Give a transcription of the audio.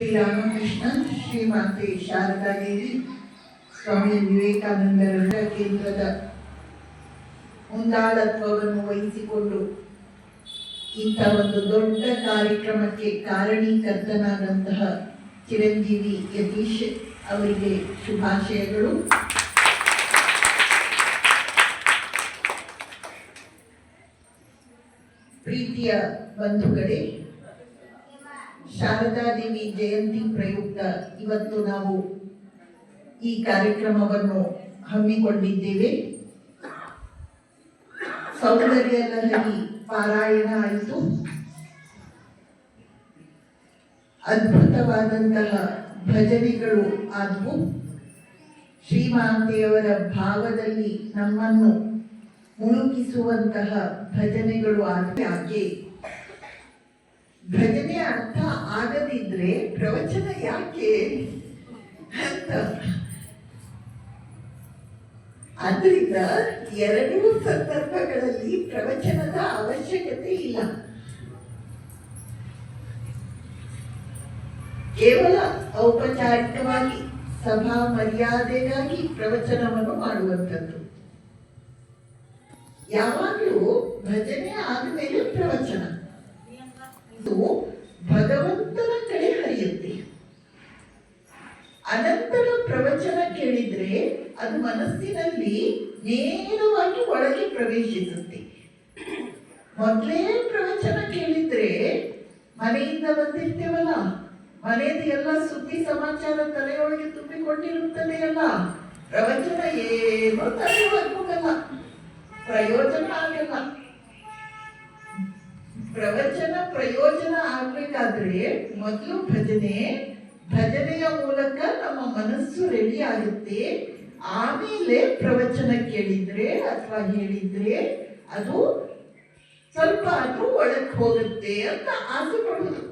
ಶ್ರೀರಾಮಕೃಷ್ಣ ಶ್ರೀಮಾತೆ ಶಾರದಾದೇವಿ ಸ್ವಾಮಿ ವಿವೇಕಾನಂದರ ಕೇಂದ್ರದ ಮುಂದಾಳತ್ವವನ್ನು ವಹಿಸಿಕೊಂಡು ಇಂಥ ಒಂದು ದೊಡ್ಡ ಕಾರ್ಯಕ್ರಮಕ್ಕೆ ಕಾರಣೀಕರ್ತನಾದಂತಹ ಚಿರಂಜೀವಿ ಯತೀಶ್ ಅವರಿಗೆ ಶುಭಾಶಯಗಳು. ಪ್ರೀತಿಯ ಬಂಧುಗಳೇ ಶಾರದಾದೇವಿ ಜಯಂತಿ ಪ್ರಯುಕ್ತ ಇವತ್ತು ನಾವು ಈ ಕಾರ್ಯಕ್ರಮವನ್ನು ಹಮ್ಮಿಕೊಂಡಿದ್ದೇವೆ. ಸೌಂದರ್ಯ ಲಹರಿ ಪಾರಾಯಣ ಆಯಿತು. ಅದ್ಭುತವಾದಂತಹ ಭಜನೆಗಳು ಆದವು. ಶ್ರೀಮಾತೆಯವರ ಭಾವದಲ್ಲಿ ನಮ್ಮನ್ನು ಮುಳುಗಿಸುವಂತಹ ಭಜನೆಗಳು ಆದ ಯಾಕೆ ಭಜನೆ ಅರ್ಥ ಆಗದಿದ್ರೆ ಪ್ರವಚನ ಯಾಕೆ ಅಂತ. ಆದ್ರಿಂದ ಎರಡೂ ಸಂದರ್ಭಗಳಲ್ಲಿ ಪ್ರವಚನದ ಅವಶ್ಯಕತೆ ಇಲ್ಲ. ಕೇವಲ ಔಪಚಾರಿಕವಾಗಿ ಸಭಾ ಮರ್ಯಾದೆಗಾಗಿ ಪ್ರವಚನವನ್ನು ಮಾಡುವಂಥದ್ದು. ಯಾವಾಗಲೂ ಭಜನೆ ಪ್ರವಚನ ಕೇಳಿದ್ರೆ ಅದು ಮನಸ್ಸಿನಲ್ಲಿ ನೇರವಾಗಿ ಒಳಗೆ ಪ್ರವೇಶಿಸುತ್ತೆ. ಮೊದಲೇ ಪ್ರವಚನ ಕೇಳಿದ್ರೆ ಮನೆಯಿಂದ ಬಂದಿರ್ತೇವಲ್ಲ ಮನೆಯದು ಎಲ್ಲ ಸುದ್ದಿ ಸಮಾಚಾರ ತಲೆಯೊಳಗೆ ತುಂಬಿಕೊಂಡಿರುತ್ತದೆ ಅಲ್ಲ, ಪ್ರವಚನ ಏನೋ ಹೋಗಲ್ಲ ಪ್ರಯೋಜನ ಆಗಲ್ಲ. ಪ್ರವಚನ ಪ್ರಯೋಜನ ಆಗ್ಬೇಕಾದ್ರೆ ಮೊದಲು ಭಜನೆ ಭಜನೆಯ ಮೂಲಕ ನಮ್ಮ ಮನಸ್ಸು ರೆಡಿ ಆಗುತ್ತೆ. ಆಮೇಲೆ ಪ್ರವಚನ ಕೇಳಿದ್ರೆ ಅಥವಾ ಹೇಳಿದ್ರೆ ಅದು ಸ್ವಲ್ಪ ಅದು ಒಳಗೆ ಹೋಗುತ್ತೆ ಅಂತ ಆಸೆ ಪಡುವುದು.